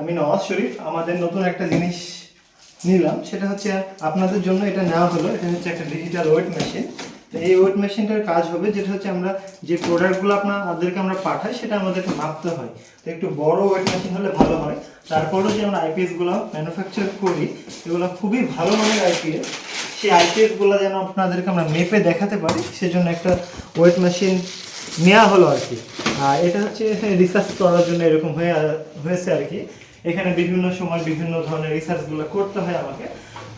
আমি নওয়াজ শরীফ, আমাদের নতুন একটা জিনিস নিলাম, সেটা হচ্ছে আপনাদের জন্য এটা নেওয়া হলো, এটা হচ্ছে একটা ডিজিটাল ওয়েট মেশিন তো এই ওয়েট মেশিনটার কাজ হবে, যেটা হচ্ছে আমরা যে প্রোডাক্টগুলো আপনাদেরকে আমরা পাঠাই, সেটা আমাদেরকে মাপতে হয়। তো একটু বড় ওয়েট মেশিন হলে ভালো হয়। তারপরেও যে আমরা আইপিএসগুলো ম্যানুফ্যাকচার করি, এগুলো খুবই ভালো মানের আইপিএস সেই আইপিএসগুলো যেন আপনাদেরকে আমরা মেপে দেখাতে পারি, সেজন্য একটা ওয়েট মেশিন নেওয়া হলো আর কি। এটা হচ্ছে রিসার্চ করার জন্য এরকম হয়ে, হয়েছে আর কি। এখানে বিভিন্ন সময় বিভিন্ন ধরনের রিসার্চগুলো করতে হয় আমাকে।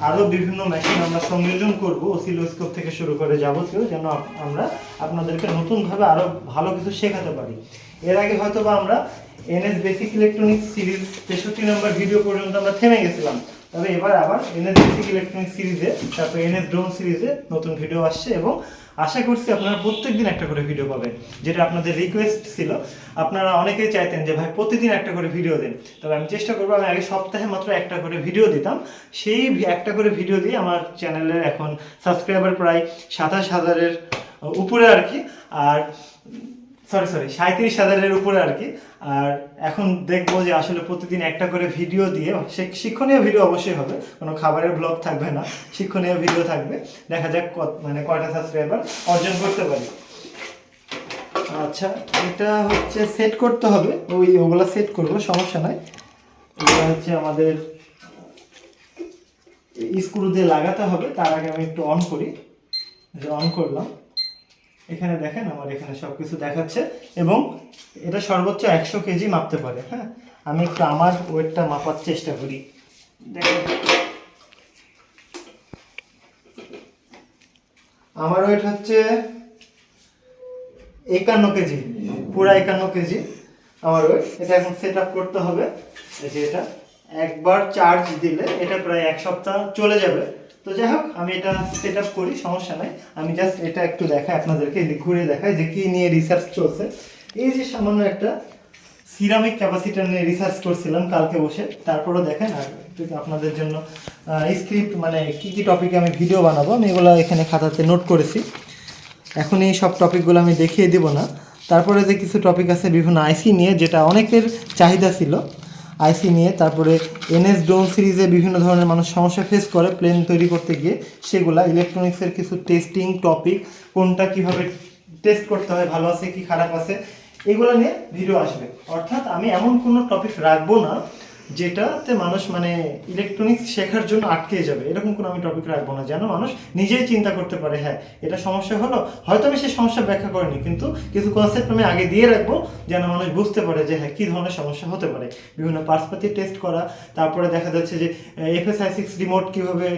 আরও বিভিন্ন মেশিন আমরা সংযোজন করব অসিলোস্কোপ থেকে শুরু করে যাবতীয়, যেন আমরা আপনাদেরকে নতুনভাবে আরও ভালো কিছু শেখাতে পারি। এর আগে হয়তো বা আমরা এনএস বেসিক ইলেকট্রনিক্স সিরিজ তেষট্টি নম্বর ভিডিও পর্যন্ত আমরা থেমে গেছিলাম। তবে এবার আবার এনএস বেসিক ইলেকট্রনিক্স সিরিজে তারপর এনএস ড্রোন সিরিজে নতুন ভিডিও আসছে এবং আশা করছি আপনারা প্রত্যেক দিন একটা করে ভিডিও পাবেন, যেটা আপনাদের রিকোয়েস্ট ছিল। আপনারা অনেকেই চাইতেন যে, ভাই, প্রতিদিন একটা করে ভিডিও দিন। তবে আমি চেষ্টা করব, আমি আগে সপ্তাহে মাত্র একটা করে ভিডিও দিতাম। সেই একটা করে ভিডিও দিয়ে আমার চ্যানেলের এখন সাবস্ক্রাইবার প্রায় সাতাশ হাজারের উপরে আর কি। আর সরি সরি সাঁত্রিশ হাজারের উপরে আর কি। আর এখন দেখব যে আসলে প্রতিদিন একটা করে ভিডিও দিয়ে শিক্ষণীয় ভিডিও অবশ্যই হবে, কোনো খাবারের ব্লগ থাকবে না, শিক্ষণীয় ভিডিও থাকবে। দেখা যাক মানে কয়টা সাবস্ক্রাইবার অর্জন করতে পারি। আচ্ছা এটা হচ্ছে সেট করতে হবে, ওই ওগুলো সেট করব, সমস্যা নাই। এটা হচ্ছে আমাদের স্ক্রু দিয়ে লাগাতে হবে, তার আগে আমি একটু অন করি। অন করলাম। এখানে দেখেন, আমার এখানে সব কিছু দেখাচ্ছে এবং এটা সর্বোচ্চ একশো কেজি মাপতে পারে হ্যাঁ? আমি একটু আমার ওয়েটটা মাপার চেষ্টা করি। দেখেন। আমার ওয়েট হচ্ছে একান্ন কেজি, পুরো একান্ন কেজি আমার ওয়েট। এটা এখন সেট আপ করতে হবে। এই যে এটা, একবার চার্জ দিলে এটা প্রায় এক সপ্তাহ চলে যাবে। তো যাই হোক, আমি এটা সেট আপ করি, সমস্যা নাই। আমি জাস্ট এটা একটু দেখাই আপনাদেরকে ঘুরে দেখাই যে কি নিয়ে রিসার্চ চলছে। এই যে সামান্য একটা সিরামিক ক্যাপাসিটার নিয়ে রিসার্চ করছিলাম কালকে বসে, তারপরেও দেখেন, আর একটু আপনাদের জন্য স্ক্রিপ্ট মানে কী কী টপিকে আমি ভিডিও বানাবো, আমি এগুলো এখানে খাতাতে নোট করেছি। এখন এই সব টপিকগুলো আমি দেখিয়ে দিব না। তারপরে যে কিছু টপিক আছে বিভিন্ন আইসি নিয়ে, যেটা অনেকের চাহিদা ছিল আইসি নিয়ে, তারপরে এনএস ড্রোন সিরিজে বিভিন্ন ধরনের মানুষ সমস্যা ফেস করে প্লেন তৈরি করতে গিয়ে সেগুলা ইলেকট্রনিক্সের কিছু টেস্টিং টপিক কোনটা কীভাবে টেস্ট করতে হয়, ভালো আছে কি খারাপ আছে, এগুলো নিয়ে ভিডিও আসবে। অর্থাৎ আমি এমন কোনো টপিক রাখব না যেটাতে মানুষ মানে ইলেকট্রনিক্স শেখার জন্য আটকে যাবে। এরকম কোনো আমি টপিক রাখব না। যেন মানুষ নিজেই চিন্তা করতে পারে হ্যাঁ এটা সমস্যা হলো, হয়তো আমি সেই সমস্যা ব্যাখ্যা করিনি, কিন্তু কিছু কনসেপ্ট আমি আগে দিয়ে রাখব, যেন মানুষ বুঝতে পারে যে হ্যাঁ কী ধরনের সমস্যা হতে পারে। বিভিন্ন পার্সপাতি টেস্ট করা, তারপরে দেখা যাচ্ছে যে এফএসআই সিক্স রিমোট কীভাবে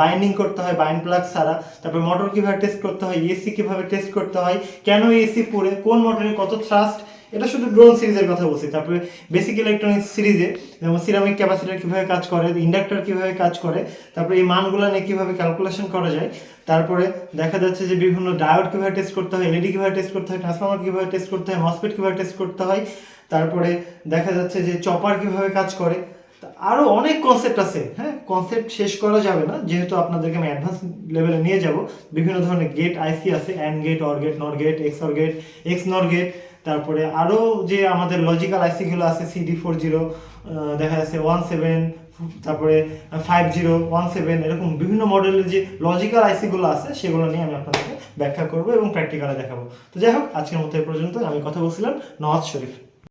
বাইন্ডিং করতে হয় বাইন্ড প্লাগ ছাড়া, তারপরে মোটর কীভাবে টেস্ট করতে হয় এসি কীভাবে টেস্ট করতে হয়, কেন এসি পড়ে, কোন মোটরে কত থ্রাস্ট এটা শুধু ড্রোন সিরিজের কথা বলছি। তারপরে বেসিক ইলেকট্রনিক্স সিরিজে যেমন সিরামিক ক্যাপাসিটার কীভাবে কাজ করে ইন্ডাক্টর কীভাবে কাজ করে, তারপরে এই মানগুলো নিয়ে কীভাবে ক্যালকুলেশন করা যায়, তারপরে দেখা যাচ্ছে যে বিভিন্ন ডায়োড কীভাবে টেস্ট করতে হয় এলইডি কীভাবে টেস্ট করতে হয় ট্রান্সফর্মার কীভাবে টেস্ট করতে হয় মসপেট কীভাবে টেস্ট করতে হয়, তারপরে দেখা যাচ্ছে যে চপার কীভাবে কাজ করে। আরও অনেক কনসেপ্ট আছে হ্যাঁ? কনসেপ্ট শেষ করা যাবে না, যেহেতু আপনাদেরকে আমি অ্যাডভান্স লেভেলে নিয়ে যাব। বিভিন্ন ধরনের গেট আইসি আছে AND gate OR gate NOR gate XOR gate XNOR gate তারপরে আরও যে আমাদের লজিক্যাল আইসিগুলো আছে সিডি ফোর জিরো দেখা যাচ্ছে ওয়ান সেভেন তারপরে ফাইভ জিরো ওয়ান সেভেন এরকম বিভিন্ন মডেলের যে লজিক্যাল আইসিগুলো আছে, সেগুলো নিয়ে আমি আপনাদেরকে ব্যাখ্যা করব এবং প্র্যাকটিক্যালে দেখাবো। তো যাই হোক, আজকের মতো এই পর্যন্ত আমি কথা বলছিলাম নওয়াজ শরীফ।